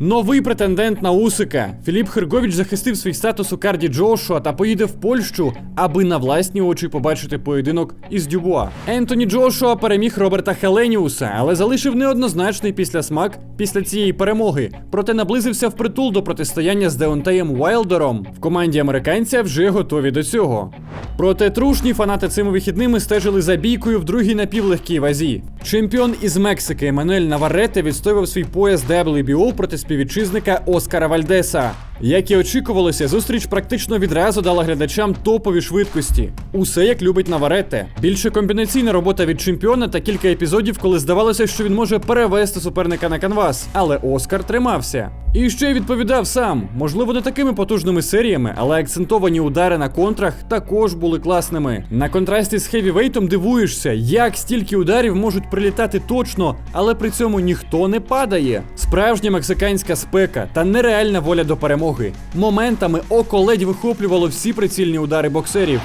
Новий претендент на Усика. Філіп Хергович захистив свій статус у карді Джошуа та поїде в Польщу, аби на власні очі побачити поєдинок із Дюбуа. Ентоні Джошуа переміг Роберта Хеленіуса, але залишив неоднозначний післясмак після цієї перемоги. Проте наблизився впритул до протистояння з Деонтеєм Уайлдером. В команді американця вже готові до цього. Проте трушні фанати цими вихідними стежили за бійкою в другій напівлегкій вазі. Чемпіон із Мексики Еммануель Наварете відстоював свій пояс WBO проти співвітчизника Оскара Вальдеса. Як і очікувалося, зустріч практично відразу дала глядачам топові швидкості. Усе як любить Наварете. Більше комбінаційна робота від чемпіона та кілька епізодів, коли здавалося, що він може перевести суперника на канвас. Але Оскар тримався. І ще й відповідав сам. Можливо, не такими потужними серіями, але акцентовані удари на контрах також були класними. На контрасті з хевівейтом дивуєшся, як стільки ударів можуть прилітати точно, але при цьому ніхто не падає. Справжня мексиканська спека та нереальна воля до перемоги. Моментами око ледь вихоплювало всі прицільні удари боксерів.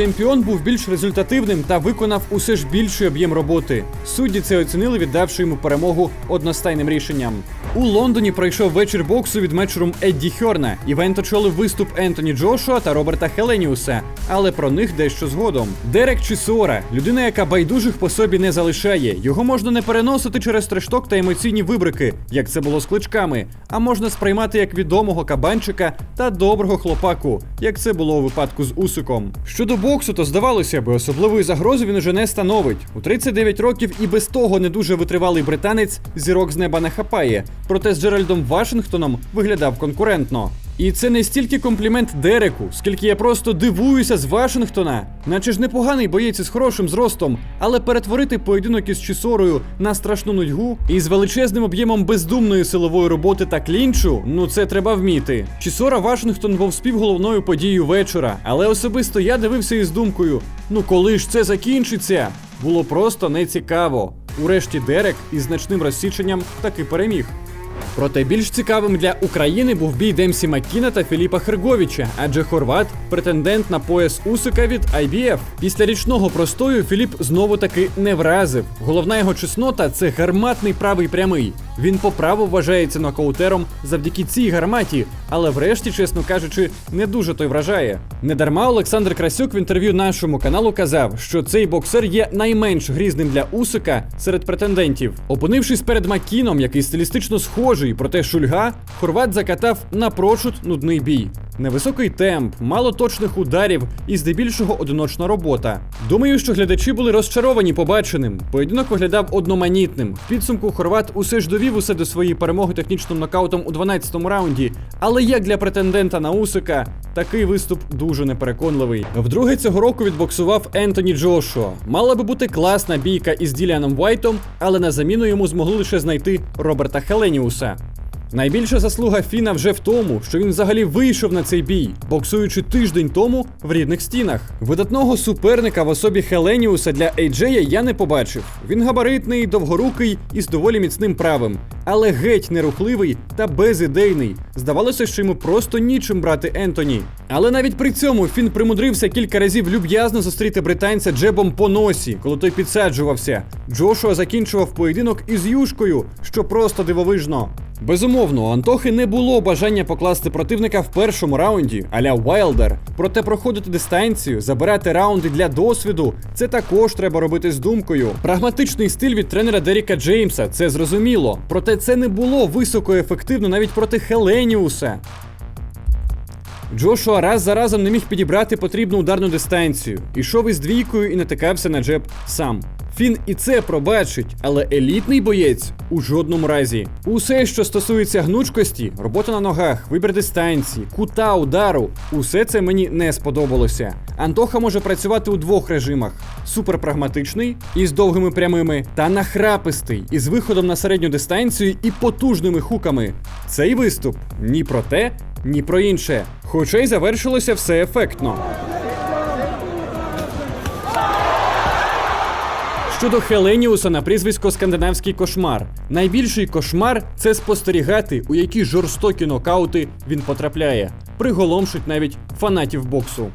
Чемпіон був більш результативним та виконав усе ж більший об'єм роботи. Судді це оцінили, віддавши йому перемогу одностайним рішенням. У Лондоні пройшов вечір боксу від мечером Едді Хьорна. Івент очолив виступ Ентоні Джошуа та Роберта Хеленіуса, але про них дещо згодом. Дерек Чісора людина, яка байдужих по собі не залишає. Його можна не переносити через трешток та емоційні вибрики, як це було з кличками, а можна сприймати як відомого кабанчика та доброго хлопаку, як це було у випадку з Усиком. Щодо боксу, то здавалося би, особливої загрози він уже не становить. У 39 років і без того не дуже витривалий британець зірок з неба не хапає. Проте з Джеральдом Вашингтоном виглядав конкурентно. І це не стільки комплімент Дереку, скільки я просто дивуюся з Вашингтона. Наче ж непоганий боєць із хорошим зростом, але перетворити поєдинок із Чісорою на страшну нудьгу і з величезним об'ємом бездумної силової роботи та клінчу, ну це треба вміти. Чісора Вашингтон був співголовною подією вечора, але особисто я дивився із думкою: ну коли ж це закінчиться? Було просто нецікаво. Урешті Дерек із значним розсіченням таки переміг. Проте більш цікавим для України був бій Демсі Маккіна та Філіпа Херговіча, адже Хорват претендент на пояс Усика від IBF. Після річного простою Філіп знову таки не вразив. Головна його чеснота це гарматний правий прямий. Він по праву вважається нокаутером завдяки цій гарматі, але врешті, чесно кажучи, не дуже той вражає. Недарма Олександр Красюк в інтерв'ю нашому каналу казав, що цей боксер є найменш грізним для Усика серед претендентів. Опинившись перед Маккіном, який стилістично схожий, проте шульга, Хорват закатав напрочуд нудний бій. Невисокий темп, мало точних ударів і здебільшого одиночна робота. Думаю, що глядачі були розчаровані побаченим. Поєдинок виглядав одноманітним. В підсумку Хорват усе ж довів усе до своєї перемоги технічним нокаутом у 12-му раунді. Але як для претендента на Усика, такий виступ дуже непереконливий. Вдруге цього року відбоксував Ентоні Джошуа. Мала би бути класна бійка із Діліаном Вайтом, але на заміну йому змогли лише знайти Роберта Хеленіуса. Найбільша заслуга Фіна вже в тому, що він взагалі вийшов на цей бій, боксуючи тиждень тому в рідних стінах. Видатного суперника в особі Хеленіуса для Ейджея я не побачив. Він габаритний, довгорукий і з доволі міцним правим, але геть нерухливий та безідейний. Здавалося, що йому просто нічим брати Ентоні. Але навіть при цьому Фін примудрився кілька разів люб'язно зустріти британця джебом по носі, коли той підсаджувався. Джошуа закінчував поєдинок із юшкою, що просто дивовижно. Безумовно, у Антохи не було бажання покласти противника в першому раунді, аля Вайлдер. Проте проходити дистанцію, забирати раунди для досвіду це також треба робити з думкою. Прагматичний стиль від тренера Деріка Джеймса, це зрозуміло. Проте це не було високо ефективно навіть проти Хеленіуса. Джошуа раз за разом не міг підібрати потрібну ударну дистанцію. Ішов із двійкою і натикався на джеб сам. Фін і це пробачить, але елітний боєць у жодному разі. Усе, що стосується гнучкості, робота на ногах, вибір дистанції, кута удару, усе це мені не сподобалося. Антоха може працювати у двох режимах: суперпрагматичний із довгими прямими, та нахрапистий із виходом на середню дистанцію і потужними хуками. Цей виступ ні про те, ні про інше. Хоча й завершилося все ефектно. Щодо Хеленіуса на прізвисько Скандинавський кошмар. Найбільший кошмар це спостерігати, у які жорстокі нокаути він потрапляє. Приголомшить навіть фанатів боксу.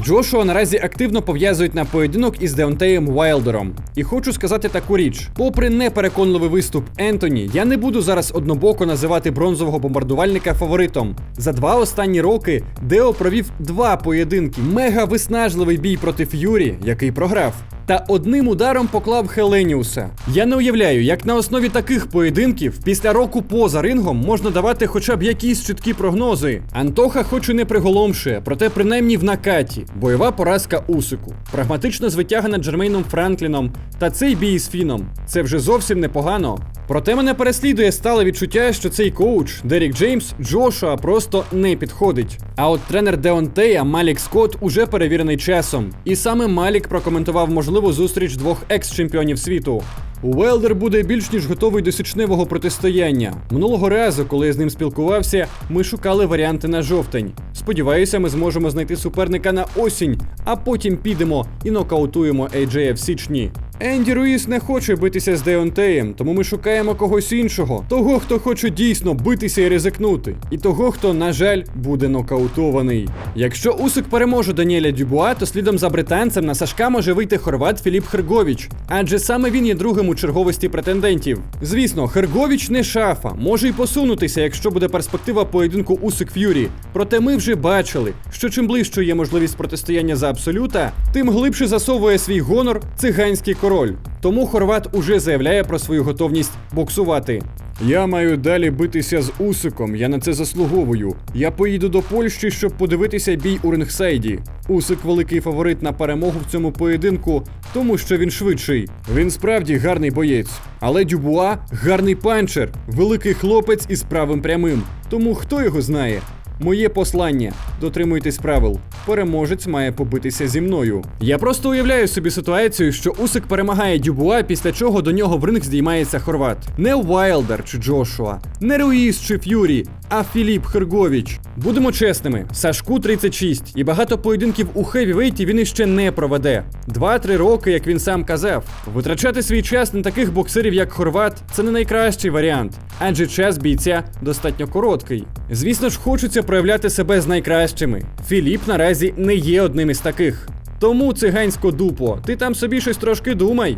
Джошуа наразі активно пов'язують на поєдинок із Деонтеєм Уайлдером. І хочу сказати таку річ: попри непереконливий виступ Ентоні, я не буду зараз однобоко називати бронзового бомбардувальника фаворитом. За два останні роки Део провів два поєдинки. Мега виснажливий бій проти Ф'юрі, який програв. Та одним ударом поклав Хеленіуса. Я не уявляю, як на основі таких поєдинків після року поза рингом можна давати хоча б якісь чіткі прогнози. Антоха хоч і не приголомшує, проте принаймні в накаті. Бойова поразка Усику. Прагматично звитягана Джермейном Франкліном. Та цей бій з Фіном. Це вже зовсім непогано. Проте мене переслідує стале відчуття, що цей коуч Дерік Джеймс Джошуа просто не підходить. А от тренер Деонтея Малік Скотт уже перевірений часом. І саме Малік прокоментував можливу зустріч двох екс-чемпіонів світу. Уелдер буде більш ніж готовий до січневого протистояння. Минулого разу, коли я з ним спілкувався, ми шукали варіанти на жовтень. Сподіваюся, ми зможемо знайти суперника на осінь, а потім підемо і нокаутуємо AJ в січні. Енді Руїс не хоче битися з Деонтеєм, тому ми шукаємо когось іншого. Того, хто хоче дійсно битися і ризикнути. І того, хто, на жаль, буде нокаутований. Якщо Усик переможе Даніеля Дюбуа, то слідом за британцем на Сашка може вийти хорват Філіп Херговіч, адже саме він є другим у черговості претендентів. Звісно, Херговіч не шафа, може й посунутися, якщо буде перспектива поєдинку Усик Ф'юрі. Проте ми вже бачили, що чим ближче є можливість протистояння за абсолюта, тим глибше засовує свій гонор циганський король. Тому хорват уже заявляє про свою готовність боксувати. Я маю далі битися з Усиком, я на це заслуговую. Я поїду до Польщі, щоб подивитися бій у рингсайді. Усик великий фаворит на перемогу в цьому поєдинку, тому що він швидший. Він справді гарний боєць. Але Дюбуа гарний панчер, великий хлопець із правим прямим. Тому хто його знає? Моє послання: дотримуйтесь правил. Переможець має побитися зі мною. Я просто уявляю собі ситуацію, що Усик перемагає Дюбуа, після чого до нього в ринг здіймається Хорват. Не Уайлдер чи Джошуа, не Руїс чи Ф'юрі, а Філіп Херговіч. Будемо чесними, Сашку 36, і багато поєдинків у хевівейті він іще не проведе. Два-три роки, як він сам казав. Витрачати свій час на таких боксерів, як Хорват, це не найкращий варіант, адже час бійця достатньо короткий. Звісно ж, хочеться проявляти себе з найкращими. Філіп наразі не є одним із таких. Тому цигансько дупо, ти там собі щось трошки думай.